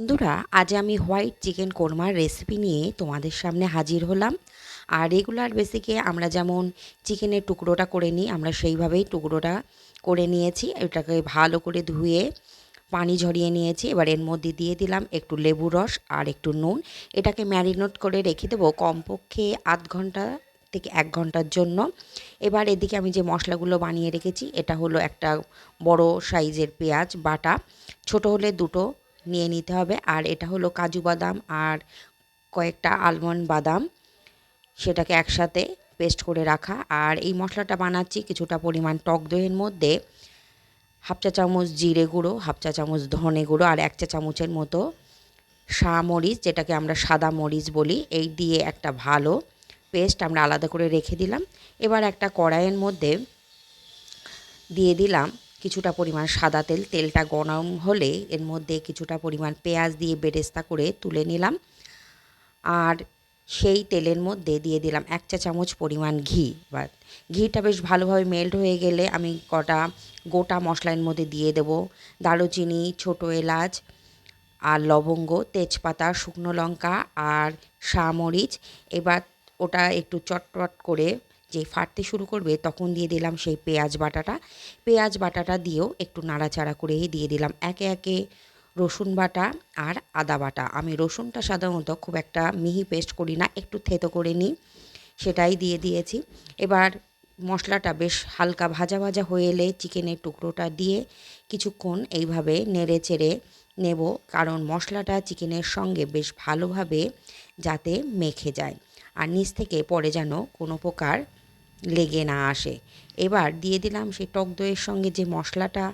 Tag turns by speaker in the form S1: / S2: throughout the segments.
S1: বন্ধুরা, আজ আমি হোয়াইট চিকেন কোরমার রেসিপি নিয়ে তোমাদের সামনে হাজির হলাম। আর রেগুলার বেসিকে আমরা যেমন চিকেনের টুকরোটা করে নিই, আমরা সেইভাবেই টুকরোটা করে নিয়েছি। এটাকে ভালো করে ধুয়ে পানি ঝরিয়ে নিয়েছি। এবার এর মধ্যে দিয়ে দিলাম একটু লেবু রস আর একটু নুন। এটাকে ম্যারিনেট করে রেখে দেবো কমপক্ষে আধ ঘণ্টা থেকে এক ঘণ্টার জন্য। এবার এদিকে আমি যে মশলাগুলো বানিয়ে রেখেছি, এটা হলো একটা বড় সাইজের পেঁয়াজ বাটা। ছোট হলে দুটো নিয়ে নিতে হবে। আর এটা হলো কাজু বাদাম আর কয়েকটা আলমন্ড বাদাম। সেটাকে একসাথে পেস্ট করে রাখা। আর এই মশলাটা বানাচ্ছি কিছুটা পরিমাণ টক দইয়ের মধ্যে। হাফ চা চামচ জিরে গুঁড়ো, হাফ চা চামচ ধনে গুঁড়ো আর এক চা চামচের মতো মরিচ, যেটাকে আমরা সাদা মরিচ বলি। এই দিয়ে একটা ভালো পেস্ট আমরা আলাদা করে রেখে দিলাম। এবার একটা কড়াইয়ের মধ্যে দিয়ে দিলাম কিছুটা পরিমাণ সাদা তেল, তেলটা গরম হলে এর মধ্যে কিছুটা পরিমাণ পেঁয়াজ দিয়ে বেরেস্তা করে তুলে নিলাম। আর সেই তেলের মধ্যে দিয়ে দিলাম এক চা চামচ পরিমাণ ঘি। বা ঘিটা বেশ ভালোভাবে মেল্ট হয়ে গেলে আমি কটা গোটা মশলার মধ্যে দিয়ে দেব। দারুচিনি, ছোটো এলাচ আর লবঙ্গ, তেজপাতা, শুকনো লঙ্কা আর শামরিচ এবার ওটা একটু চটপট করে যে ফাটতে শুরু করবে তখন দিয়ে দিলাম সেই পেঁয়াজ বাটাটা। পেঁয়াজ বাটাটা দিয়েও একটু নাড়াচাড়া করে দিয়ে দিলাম একে একে রসুন বাটা আর আদা বাটা। আমি রসুনটা সাধারণত খুব একটা মিহি পেস্ট করি না, একটু থেতো করে নিই, সেটাই দিয়ে দিয়েছি। এবার মশলাটা বেশ হালকা ভাজা ভাজা হয়ে এলে চিকেনের টুকরোটা দিয়ে কিছুক্ষণ এইভাবে নেড়ে চেড়ে নেব, কারণ মশলাটা চিকেনের সঙ্গে বেশ ভালোভাবে যাতে মেখে যায়। আর নিচ থেকে পরে যেন কোনো প্রকার লেগে না আসে। এবার দিয়ে দিলাম সেই টক দইয়ের সঙ্গে যে মশলাটা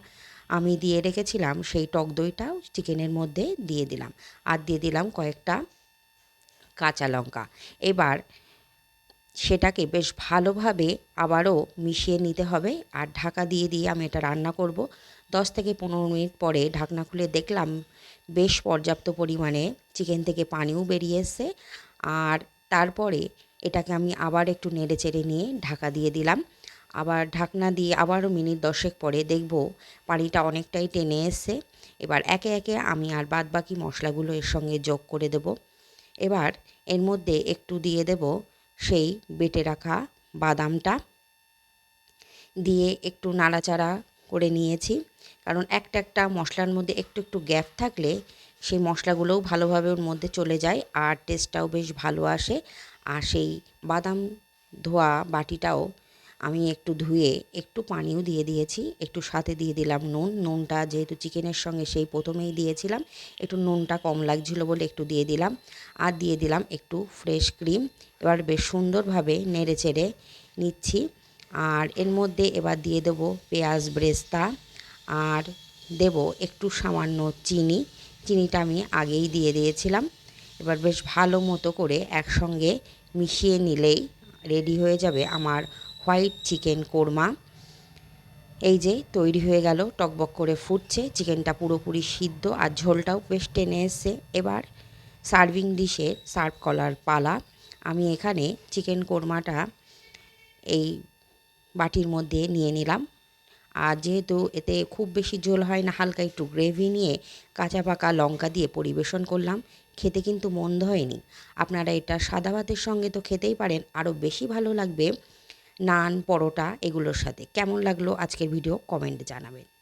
S1: আমি দিয়ে রেখেছিলাম, সেই টক দইটাও চিকেনের মধ্যে দিয়ে দিলাম। আর দিয়ে দিলাম কয়েকটা কাঁচা লঙ্কা। এবার সেটাকে বেশ ভালোভাবে আবারও মিশিয়ে নিতে হবে। আর ঢাকা দিয়ে দিয়ে আমি এটা রান্না করব। দশ থেকে পনেরো মিনিট পরে ঢাকনা খুলে দেখলাম বেশ পর্যাপ্ত পরিমাণে চিকেন থেকে পানিও বেরিয়ে এসছে। আর তারপরে এটাকে আমি আবার একটু নেড়ে চেড়ে নিয়ে ঢাকা দিয়ে দিলাম। আবার ঢাকনা দিয়ে আবারও মিনিট দশেক পরে দেখব পানিটা অনেকটাই টেনে এসছে। এবার একে একে আমি আর বাদ বাকি মশলাগুলো এর সঙ্গে যোগ করে দেব। এবার এর মধ্যে একটু দিয়ে দেব সেই বেটে রাখা বাদামটা। দিয়ে একটু নাড়াচাড়া করে নিয়েছি। কারণ একটা একটা মশলার মধ্যে একটু একটু গ্যাপ থাকলে সেই মশলাগুলোও ভালোভাবে ওর মধ্যে চলে যায় আর টেস্টটাও বেশ ভালো আসে। আর সেই বাদাম ধোয়া বাটিটাও আমি একটু ধুয়ে একটু পানিও দিয়ে দিয়েছি, একটু সাথে দিয়ে দিলাম নুন। নুনটা যেহেতু চিকেনের সঙ্গে সেই প্রথমেই দিয়েছিলাম, একটু নুনটা কম লাগছিল বলে একটু দিয়ে দিলাম। আর দিয়ে দিলাম একটু ফ্রেশ ক্রিম। এবার বেশ সুন্দরভাবে নেড়ে চেড়ে নিচ্ছি। আর এর মধ্যে এবার দিয়ে দেব পেঁয়াজ ব্রেস্তা আর দেব একটু সামান্য চিনি। চিনিটা আমি আগেই দিয়ে দিয়েছিলাম। এবার বেশ ভালো মতো করে একসঙ্গে মিশিয়ে নিলেই রেডি হয়ে যাবে আমার হোয়াইট চিকেন কোরমা। এই যে তৈরি হয়ে গেল, টকবক করে ফুটছে, চিকেনটা পুরোপুরি সিদ্ধ আর ঝোলটাও বেশ টেনে এসছে। এবার সার্ভিং ডিশে সার্ভ করার পালা। আমি এখানে চিকেন কোরমাটা এই বাটির মধ্যে নিয়ে নিলাম। আর যেহেতু এতে খুব বেশি ঝোল হয় না, হালকা একটু গ্রেভি নিয়ে কাঁচা পাকা লঙ্কা দিয়ে পরিবেশন করলাম, খেতে কিন্তু মন্দ হয়নি। আপনারা এটা সাদা ভাতের সঙ্গে তো খেতেই পারেন, আরও বেশি ভালো লাগবে নান, পরোটা এগুলোর সাথে। কেমন লাগল আজকের ভিডিও কমেন্টে জানাবেন।